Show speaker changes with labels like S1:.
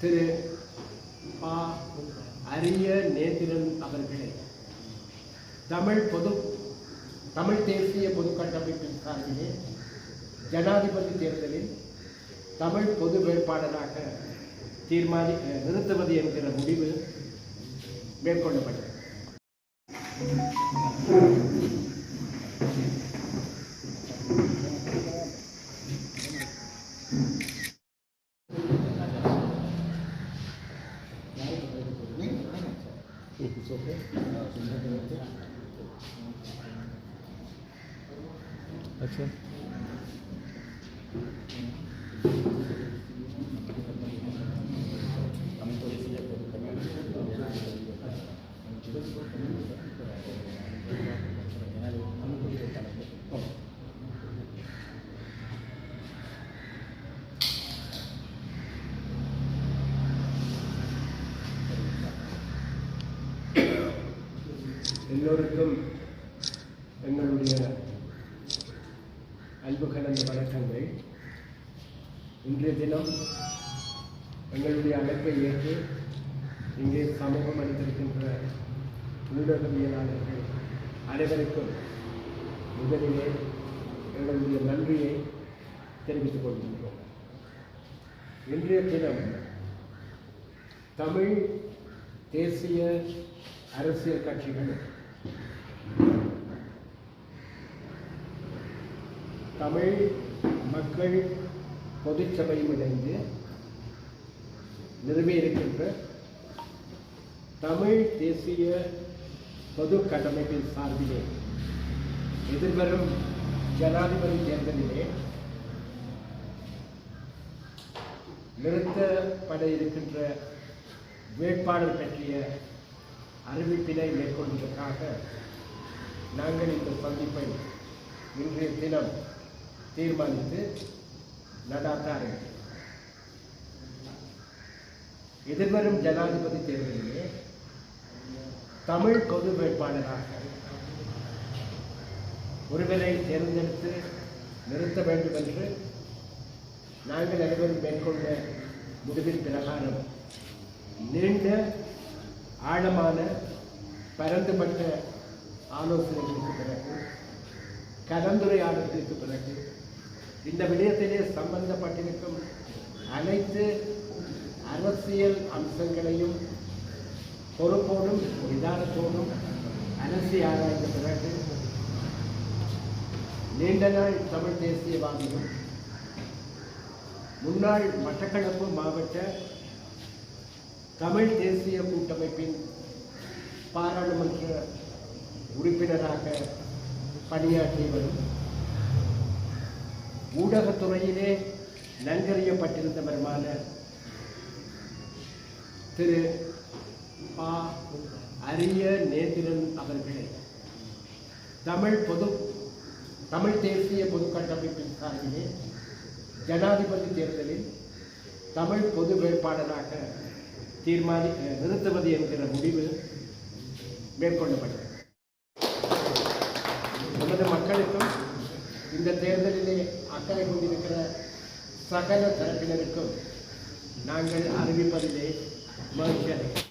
S1: திரு. பா. அரிய நேத்திரன் அவர்களே தமிழ் பொது தமிழ் தேசிய பொது கட்டமைப்பின் சார்பிலே ஜனாதிபதி தேர்தலில் தமிழ் பொது வேட்பாளராக தீர்மானி நிறுத்துவது என்கிற முடிவு மேற்கொள்ளப்பட்டது.
S2: It's okay.
S1: எல்லோருக்கும் எங்களுடைய அன்பு கலந்த வணக்கங்கள். இன்றைய தினம் எங்களுடைய அழைப்பை ஏற்று இங்கே சமூகம் அளித்திருக்கின்ற ஊடகவியலாளர்கள் அனைவருக்கும் முதலிலே எங்களுடைய நன்றியை தெரிவித்துக் கொள்கின்றோம். இன்றைய தினம் தமிழ் தேசிய அரசியல் கட்சிகள் தமிழ் மக்கள் பொதுச்சபையும் இணைந்து நிறுவியிருக்கின்ற தமிழ் தேசிய பொது கட்டமைப்பின் சார்பிலே எதிர்வரும் ஜனாதிபதி தேர்தலிலே நிறுத்தப்பட இருக்கின்ற வேட்பாளர் பற்றிய அறிவிப்பினை மேற்கொள்வதற்காக நாங்கள் இந்த சந்திப்பை இன்றைய தினம் தீர்மானித்து நடாத்த எதிர்வரும் ஜனாதிபதி தேர்தலிலே தமிழ் பொது வேட்பாளராக ஒருவரை தேர்ந்தெடுத்து நிறுத்த வேண்டும் என்று நாங்கள் அனைவரும் மேற்கொண்ட முடிவின் பிரகாரம் நீண்ட ஆழமான பரந்துபட்ட ஆலோசனைகளுக்கு பிறகு கலந்துரையாடல்களுக்கு பிறகு இந்த விடயத்திலே சம்பந்தப்பட்டிருக்கும் அனைத்து அரசியல் அம்சங்களையும் பொறுப்போடும் நிதானத்தோடும் அலசி ஆராய்ந்த பிறகு நீண்ட நாள் தமிழ் தேசியவாதியும் முன்னாள் மட்டக்களப்பு மாவட்ட தமிழ் தேசிய கூட்டமைப்பின் பாராளுமன்ற உறுப்பினராக பணியாற்றியவரும் ஊடகத்துறையிலே நன்கறியப்பட்டிருந்தவருமான திரு பா. அரிய நேந்திரன் அவர்களே தமிழ் பொது தமிழ் தேசிய பொது கட்டமைப்பின் சார்பிலே ஜனாதிபதி தேர்தலில் தமிழ் பொது வேட்பாளராக தீர்மானி நிறுத்துவது என்கிற முடிவு மேற்கொள்ளப்பட்டது. நமது மக்களுக்கும் இந்த தேர்தலிலே அக்கறை கொண்டிருக்கிற சகல தரப்பினருக்கும் நாங்கள் அறிவிப்பதிலே மகிழ்ச்சி